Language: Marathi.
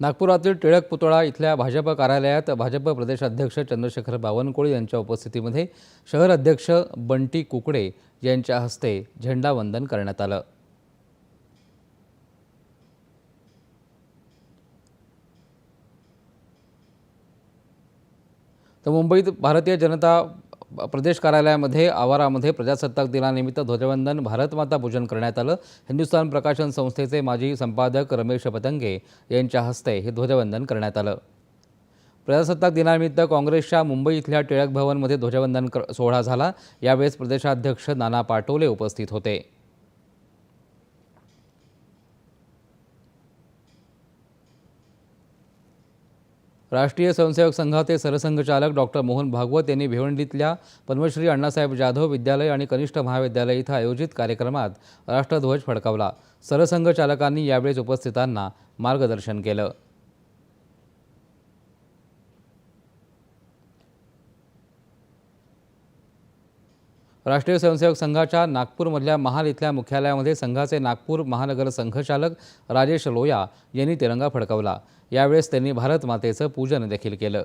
नागपुरातील टिळक पुतळा इथल्या भाजप कार्यालयात भाजप प्रदेशाध्यक्ष चंद्रशेखर बावनकुळे यांच्या उपस्थितीमध्ये शहर अध्यक्ष बंटी कुकडे यांच्या हस्ते झेंडावंदन करण्यात आलं. तर मुंबईत भारतीय जनता प्रदेश कार्यालयामध्ये आवारामध्ये प्रजासत्ताक दिनानिमित्त ध्वजवंदन भारतमाता पूजन करण्यात आलं. हिंदुस्थान प्रकाशन संस्थेचे माजी संपादक रमेश पतंगे यांच्या हस्ते हे ध्वजवंदन करण्यात आलं. प्रजासत्ताक दिनानिमित्त काँग्रेसच्या मुंबई इथल्या टिळक भवनमध्ये ध्वजवंदन सोहळा झाला. यावेळेस प्रदेशाध्यक्ष नाना पाटोले उपस्थित होते. राष्ट्रीय स्वयंसेवक संघाचे सरसंघचालक डॉक्टर मोहन भागवत यांनी भिवंडीतल्या पद्मश्री अण्णासाहेब जाधव विद्यालय आणि कनिष्ठ महाविद्यालय इथं आयोजित कार्यक्रमात राष्ट्रध्वज फडकावला. सरसंघचालकांनी यावेळेस उपस्थितांना मार्गदर्शन केलं. राष्ट्रीय स्वयंसेवक संघाच्या नागपूरमधल्या महाल इथल्या मुख्यालयामध्ये संघाचे नागपूर महानगर संघचालक राजेश लोया यांनी तिरंगा फडकवला. यावेळेस त्यांनी भारत मातेचं पूजन देखील केलं.